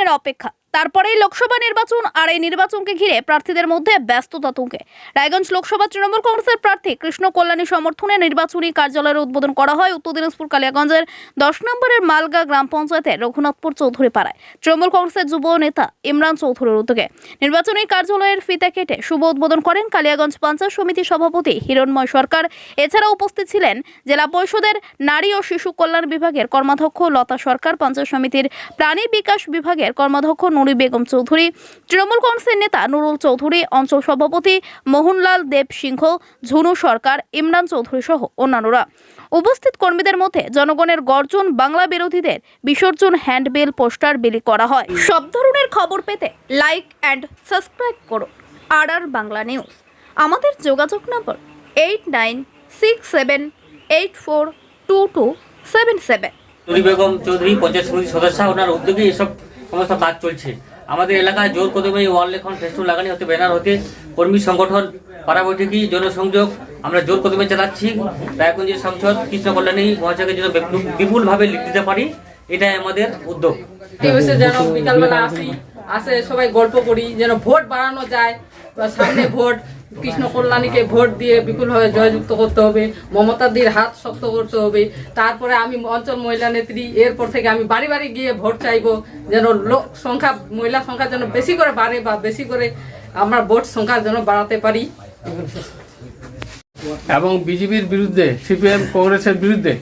দিনের অপেক্ষা। তারপরেই লোকসভা নির্বাচন আর এই নির্বাচনকে ঘিরে প্রার্থীদের মধ্যে ব্যস্ততা তুঙ্গে। রায়গঞ্জ লোকসভা তৃণমূল কংগ্রেসের প্রার্থী কৃষ্ণ কল্যাণী সমর্থনে নির্বাচনী কার্যালয়ের উদ্বোধন করা হয় উত্তর দিনাজপুর কালিয়াগঞ্জের দশ নম্বরের মালগা গ্রাম পঞ্চায়েতের রঘুনাথপুর চৌধুরী পাড়ায় তৃণমূল কংগ্রেসের যুব নেতা ইমরান চৌধুরীর উদ্যোগে নির্বাচনী কার্যালয়ের ফিতা কেটে শুভ উদ্বোধন করেন কালিয়াগঞ্জ পঞ্চায়েত সমিতি সভাপতি হিরণময় সরকার। এছাড়া উপস্থিত ছিলেন জেলা পরিষদের নারী ও শিশু কল্যাণ বিভাগের কর্মাধ্যক্ষ লতা সরকার, পঞ্চায়েত সমিতির প্রাণী বিকাশ বিভাগের কর্মাধ্যক্ষ নুরি বেগম চৌধুরী, তৃণমূল কংগ্রেসের নেতা নুরুল চৌধুরী, অঞ্চল সভাপতি মোহনলাল দেব সিংহ, ঝুনু সরকার, ইমরান চৌধুরী সহ অন্যান্যরা। উপস্থিত কর্মীদের মধ্যে জনগণের গর্জন, বাংলা বিরোধীদের বিসর্জন হ্যান্ডবিল, পোস্টার বিলি করা হয়। সব ধরনের খবর পেতে লাইক অ্যান্ড সাবস্ক্রাইব করুন আর আর বাংলা নিউজ। আমাদের যোগাযোগ নম্বর eight nine six seven eight four two two seven seven. Begum Chowdhury, panchayat সদস্য, ওনার উদ্যোগে এসব সমস্ত কাজ চলছে। আমাদের এলাকায় জোর কদমে ওয়াল লেখন ফেস্টুন লাগানি হতে ব্যানার হতে কর্মী সংগঠন, পাড়া বৈঠকি, জনসংযোগ, আমরা জোর কদমে চালাচ্ছি। রায়গঞ্জের সংসদ কৃষ্ণ কল্যাণী মহাশয়কে যেন বিপুল- বিপুলভাবে লিখ দিতে পারি, এটাই আমাদের উদ্যোগ। যেন বিকালবেলা আসি, আসে সবাই গল্প করি, যেন ভোট বাড়ানো যায়। সামনে ভোট, কৃষ্ণ কল্যাণীকে ভোট দিয়ে বিপুলভাবে জয়যুক্ত করতে হবে, মমতাদির হাত শক্ত করতে হবে। তারপরে আমি অঞ্চল মহিলা নেত্রী, এরপর থেকে আমি বাড়ি বাড়ি গিয়ে ভোট চাইব, যেন লোক সংখ্যা, মহিলা সংখ্যা যেন বেশি করে বাড়ে বা বেশি করে আমরা ভোট সংখ্যা যেন বাড়াতে পারি। এবং বিজেপির বিরুদ্ধে, সিপিএম কংগ্রেসের বিরুদ্ধে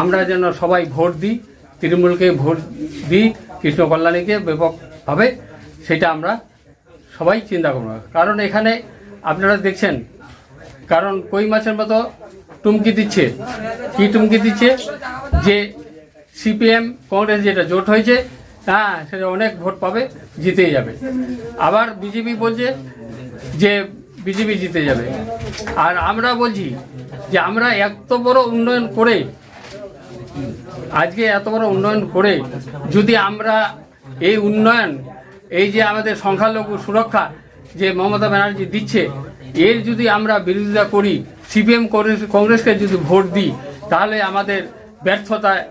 আমরা যেন সবাই ভোট দিই, তৃণমূলকে ভোট দিই, কৃষ্ণ কল্যাণীকে ব্যাপকভাবে, সেটা আমরা সবাই চিন্তা করব কারণ এখানে আপনারা দেখছেন, কারণ কই মাছের মতো টুমকি দিচ্ছে। কি টুমকি দিচ্ছে? যে সিপিএম কংগ্রেস যেটা জোট হয়েছে হ্যাঁ সেটা অনেক ভোট পাবে, জিতেই যাবে। আবার বিজেপি বলছে যে বিজেপি জিতে যাবে। আর আমরা বলছি যে আমরা এত বড় উন্নয়ন করে, আজকে এত বড় উন্নয়ন করে যদি আমরা এই উন্নয়ন এই যে আমাদের সংখ্যালঘু সুরক্ষা যে মমতা ব্যানার্জি দিচ্ছে, এর যদি আমরা বিরোধিতা করি, সিপিএম কংগ্রেসকে যদি ভোট দিই, তাহলে আমাদের ব্যর্থতায়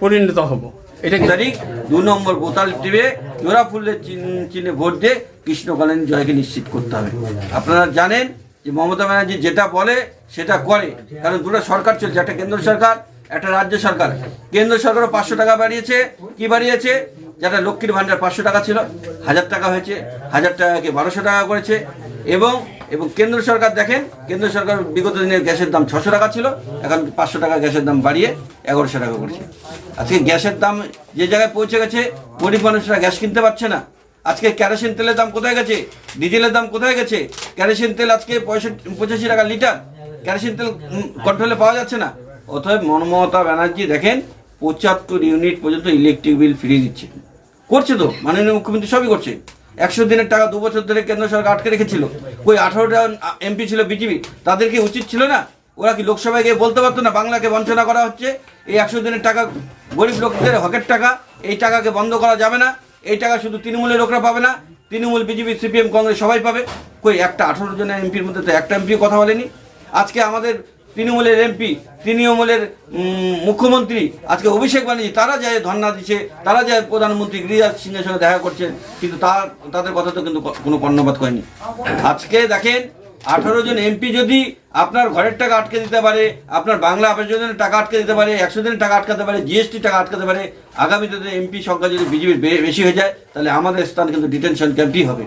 পরিণত হব। এটা তারিখ, দু নম্বর বোতাল টিপে জোড়া ফুলের ভোট দিয়ে কৃষ্ণ কল্যাণ জয়কে নিশ্চিত করতে হবে। আপনারা জানেন যে মমতা ব্যানার্জি যেটা বলে, সেটা করে। কারণ দুটো সরকার চলছে, একটা কেন্দ্র সরকার, একটা রাজ্য সরকার। কেন্দ্র সরকারও পাঁচশো টাকা বাড়িয়েছে। কি বাড়িয়েছে? যেটা লক্ষ্মীর ভান্ডার পাঁচশো টাকা ছিল, হাজার টাকা হয়েছে, হাজার টাকাকে বারোশো টাকা করেছে, এবং এবং কেন্দ্র সরকার দেখেন, কেন্দ্র সরকার বিগত দিনের গ্যাসের দাম ছশো টাকা ছিল, এখন পাঁচশো টাকা গ্যাসের দাম বাড়িয়ে এগারোশো টাকা করেছে। আজকে গ্যাসের দাম যে জায়গায় পৌঁছে গেছে, গরিব মানুষরা গ্যাস কিনতে পারছে না। আজকে ক্যারোসিন তেলের দাম কোথায় গেছে? ডিজেলের দাম কোথায় গেছে? ক্যারোসিন তেল আজকে পঁয়ষট্টি, পঁচাশি টাকা লিটার। ক্যারোসিন তেল কন্ট্রোলে পাওয়া যাচ্ছে না। অতএব মনমমতা ব্যানার্জি দেখেন, পঁচাত্তর ইউনিট পর্যন্ত ইলেকট্রিক বিল ফিরিয়ে দিচ্ছে। করছে তো? মাননীয় মুখ্যমন্ত্রী সবই করছে। একশো দিনের টাকা, দু বছর ধরে কেন্দ্র সরকার আটকে রেখেছিল। ওই আঠারোটা এমপি ছিল বিজেপি। তাদের কি উচিত ছিল না? ওরা কি লোকসভায় গিয়ে বলতে পারতো না, বাংলাকে বঞ্চনা করা হচ্ছে? এই একশো দিনের টাকা, গরিব লোকদের হকের টাকা, এই টাকাকে বন্ধ করা যাবে না? এই টাকা শুধু তৃণমূলের লোকরা পাবে না? তৃণমূল, বিজেপি, সিপিএম, কংগ্রেস সবাই পাবে? কই, একটা আঠারো জনের এমপির মধ্যে তো একটা এমপি কথা বলেনি। আজকে আমাদের তৃণমূলের এমপি, তৃণমূলের মুখ্যমন্ত্রী আজকে অভিষেক ব্যানার্জি তারা যায় ধর্ণা দিচ্ছে, তারা যায় প্রধানমন্ত্রী গিরিরাজ সিংহের সঙ্গে দেখা করছেন কিন্তু তার, তাদের কথা তো কিন্তু কোনো কর্ণপাত করেনি। আজকে দেখেন, আঠারো জন এমপি যদি আপনার ঘরের টাকা আটকে দিতে পারে, আপনার বাংলা আবাস যোজনার টাকা আটকে দিতে পারে, একশো দিনের টাকা আটকাতে পারে জিএসটি টাকা আটকাতে পারে আগামী দিনে এমপি সংখ্যা যদি বিজেপির বেশি হয়ে যায়, তাহলে আমাদের স্থান কিন্তু ডিটেনশন ক্যাম্পই হবে।